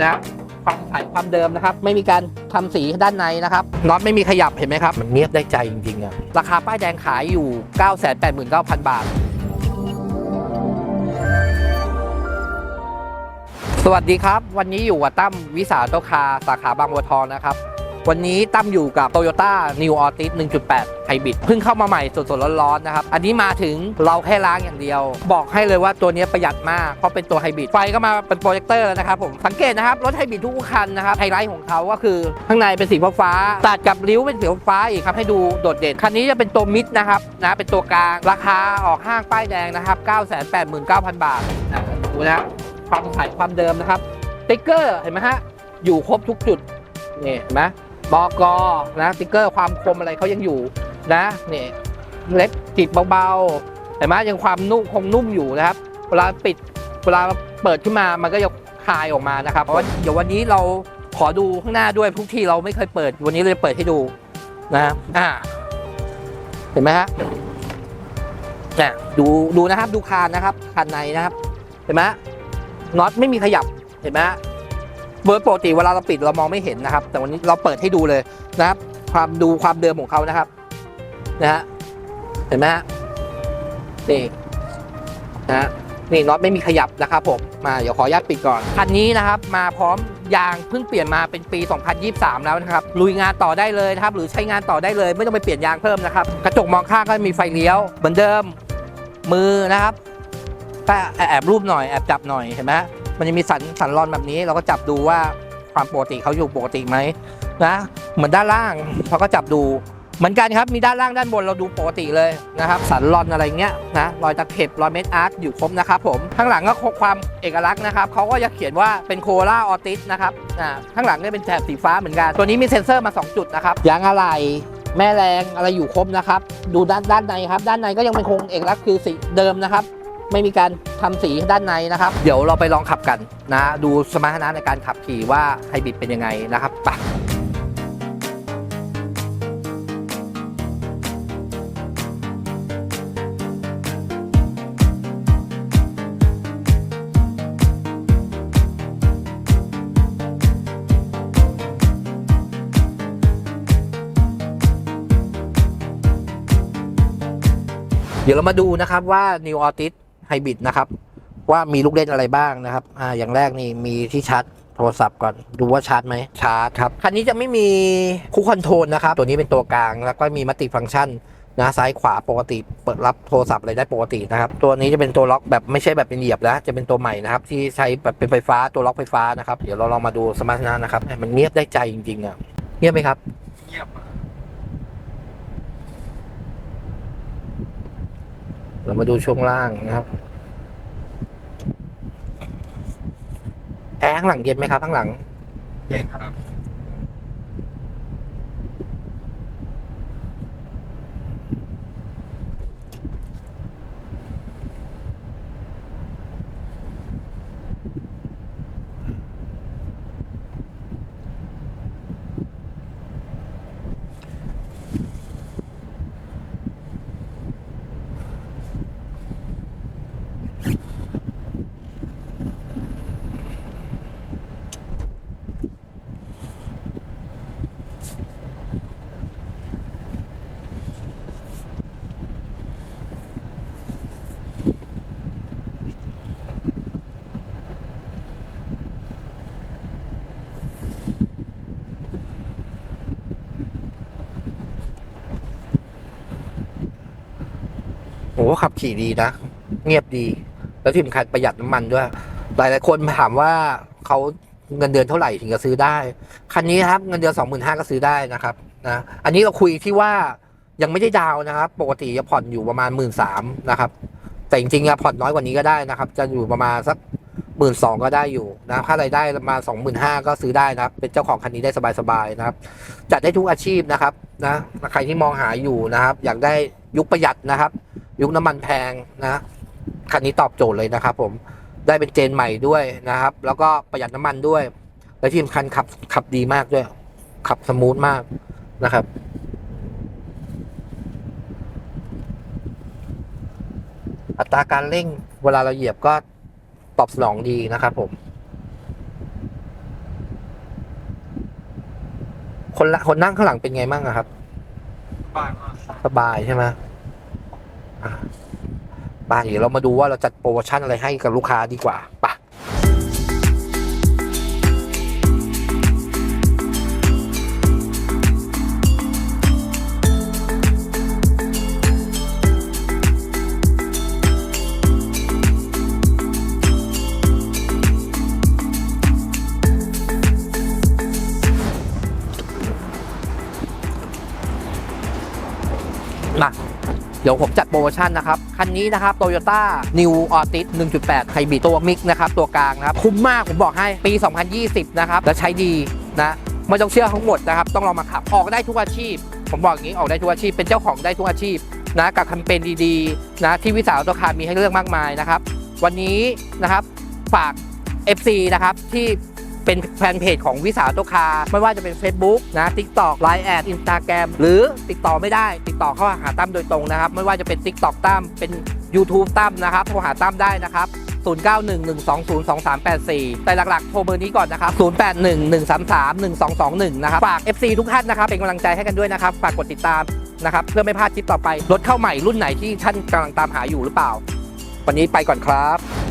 นะความใสความเดิมนะครับ ไม่มีการทำสีด้านในนะครับน็อตไม่มีขยับเห็นไหมครับ มันเนียบได้ใจจริงๆอะราคาป้ายแดงขายอยู่ 989,000 บาท สวัสดีครับ วันนี้อยู่กับตั้มวิสาโตคาสาขาบางบัวทองนะครับ วันนี้ตั้มอยู่กับ Toyota New Altis 1.8 Hybrid เพิ่งเข้ามาใหม่สดๆร้อนๆนะครับ อันนี้มาถึงเราแค่ล้างอย่างเดียว บอกให้เลยว่าตัวนี้ประหยัดมาก เพราะเป็นตัวไฮบริดไฟก็มาเป็นโปรเจคเตอร์แล้วนะครับผมสังเกตนะครับ รถไฮบริดทุกคันนะครับ ไฮไลท์ของเขาก็คือข้างในเป็นสีฟ้าตัดกับริ้วเป็นสีฟ้าอีกครับให้ดูโดดเด่น คันนี้จะเป็นตัวมิดนะครับนะเป็นตัวกลางราคาออกห้างป้ายแดงนะครับ 989,000 บาทนะดูนะความใสความเดิมนะครับสติ๊กเกอร์เห็นไหมฮะอยู่ครบทุกจุดนี่เห็นไหม บอกอนะสติ๊กเกอร์ความคมอะไรเขายังอยู่นะนี่เล็บจิบเบาๆแต่มายังความนุ่มคงนุ่มอยู่นะครับ เวลาปิดเวลาเปิดขึ้นมามันก็จะคลายออกมานะครับเพราะว่าเดี๋ยววันนี้เราขอดูข้างหน้าด้วยทุกที่เราไม่เคยเปิดวันนี้เราจะเปิดให้ดูนะอ่าเห็นไหมฮะนี่ยดูดูนะครับดูคานนะครับคานในนะครับ เห็นไหมน็อตไม่มีขยับเห็นไหม ฮะโดยปกติเวลาเราปิดเรามองไม่เห็นนะครับ แต่วันนี้เราเปิดให้ดูเลยนะครับ ความดูความเดิมของเขานะครับนะฮะเห็นไหมฮะนี่นะฮะนี่น็อตไม่มีขยับนะครับผมมาเดี๋ยวขออนุญาตปิดก่อนคันนี้นะครับ มาพร้อมยางเพิ่งเปลี่ยนมาเป็นปี 2023 แล้วนะครับลุยงานต่อได้เลยนะครับ หรือใช้งานต่อได้เลย ไม่ต้องไปเปลี่ยนยางเพิ่มนะครับ กระจกมองข้างก็มีไฟเลี้ยว เหมือนเดิมมือนะครับแอบรูปหน่อยแอบจับหน่อยเห็นไหมฮะ มันจะมีสันสันรอนแบบนี้ เราก็จับดูว่าความปกติเขาอยู่ปกติไหมนะเหมือนด้านล่างเราก็จับดูเหมือนกันครับมีด้านล่างด้านบนเราดูปกติเลยนะครับ สันรอนอะไรเงี้ยนะรอยตะเข็บรอยเม็ดอาร์ตอยู่ครบนะครับผมข้างหลังก็ความเอกลักษณ์นะครับเขาก็จะเขียนว่าเป็นโคล่าออติสนะครับอ่าข้างหลังเนี่ยเป็นแถบสีฟ้าเหมือนกัน ตัวนี้มีเซ็นเซอร์มา 2 จุดนะครับยางอะไหล่แม่แรงอะไรอยู่ครบนะครับ ดูด้านด้านในครับ ด้านในก็ยังเป็นคงเอกลักษณ์คือสีเดิมนะครับ ไม่มีการทำสีด้านในนะครับ เดี๋ยวเราไปลองขับกันนะ ดูสมรรถนะในการขับขี่ว่าไฮบริดเป็นยังไงนะครับไปเดี๋ยวเรามาดูนะครับว่า New Altis Hybrid นะครับ ว่ามีลูกเล่นอะไรบ้างนะครับ อ่า อย่างแรกนี่มีที่ชาร์จโทรศัพท์ก่อนดูว่าชาร์จไหมชาร์จครับ คันนี้จะไม่มีคูคอนโทรลนะครับ ตัวนี้เป็นตัวกลางแล้วก็มีมัลติฟังก์ชันนะซ้ายขวาปกติเปิดรับโทรศัพท์อะไรได้ปกตินะครับ ตัวนี้จะเป็นตัวล็อกแบบไม่ใช่แบบเป็นเหยียบแล้วจะเป็นตัวใหม่นะครับที่ใช้แบบเป็นไฟฟ้าตัวล็อกไฟฟ้านะครับ เดี๋ยวเราลองมาดูสมรรถนะนะครับมันเงียบได้ใจจริงๆอะเงียบไหมครับ เงียบอะ เรามาดูช่วงล่างนะครับแอร์ข้างหลังเย็นไหมครับข้างหลัง เย็นครับ โอ้ขับขี่ดีนะ เงียบดี แล้วที่สำคัญประหยัดน้ำมันด้วย หลายหลายคนถามว่าเขาเงินเดือนเท่าไหร่ถึงจะซื้อได้ คันนี้ครับเงินเดือนสองหมื่นห้าก็ซื้อได้นะครับนะอันนี้เราคุยที่ว่ายังไม่ได้ดาวน์นะครับ ปกติจะผ่อนอยู่ประมาณหมื่นสามนะครับ แต่จริงๆอะผ่อนน้อยกว่านี้ก็ได้นะครับ จะอยู่ประมาณสักหมื่นสองก็ได้อยู่นะค่ารายได้ประมาณสองหมื่นห้าก็ซื้อได้นะครับ เป็นเจ้าของคันนี้ได้สบายๆนะครับ จัดได้ทุกอาชีพนะครับนะใครที่มองหาอยู่นะครับ อยากได้ยุคประหยัดนะครับ ยุคน้ำมันแพงนะคันนี้ตอบโจทย์เลยนะครับ ผมได้เป็นเจนใหม่ด้วยนะครับ แล้วก็ประหยัดน้ำมันด้วย และที่สำคัญขับขับดีมากด้วย ขับสมูทมากนะครับอัตราการเร่งเวลาเราเหยียบก็ตอบสนองดีนะครับผม คนละคนนั่งข้างหลังเป็นไงบ้างครับ สบายใช่ไหม ไปเดี๋ยวเรามาดูว่าเราจัดโปรโมชั่นอะไรให้กับลูกค้าดีกว่าไปะ เดี๋ยวผมจัดโปรโมชั่นนะครับ คันนี้นะครับ Toyota New Altis 1.8 Hybrid ตัวมิกนะครับ ตัวกลางนะครับ คุ้มมากผมบอกให้ปี 2020 นะครับ และใช้ดีนะไม่ต้องเชื่อทั้งหมดนะครับ ต้องลองมาขับ ออกได้ทุกอาชีพ ผมบอกอย่างนี้ออกได้ทุกอาชีพ เป็นเจ้าของได้ทุกอาชีพนะกับแคมเปญดีๆนะที่วิสาหตัวคามีให้เลือกมากมายนะครับ วันนี้นะครับฝาก FC นะครับที่ เป็นแฟนเพจของวิสาตัวคา ไม่ว่าจะเป็น Facebook นะ TikTok Line แอด Instagram หรือติดต่อไม่ได้ ติดต่อเข้าหาตั้มโดยตรงนะครับ ไม่ว่าจะเป็น TikTok ตั้มเป็น YouTube ตั้มนะครับโทรหาตั้มได้นะครับ 0911202384 แต่หลักๆ โทรเบอร์นี้ก่อนนะครับ 0811331221 นะครับ ฝาก FC ทุกท่านนะครับ เป็นกำลังใจให้กันด้วยนะครับ ฝากกดติดตามนะครับ เพื่อไม่พลาดคลิปต่อไป รถเข้าใหม่รุ่นไหนที่ท่านกำลังตามหาอยู่หรือเปล่า วันนี้ไปก่อนครับ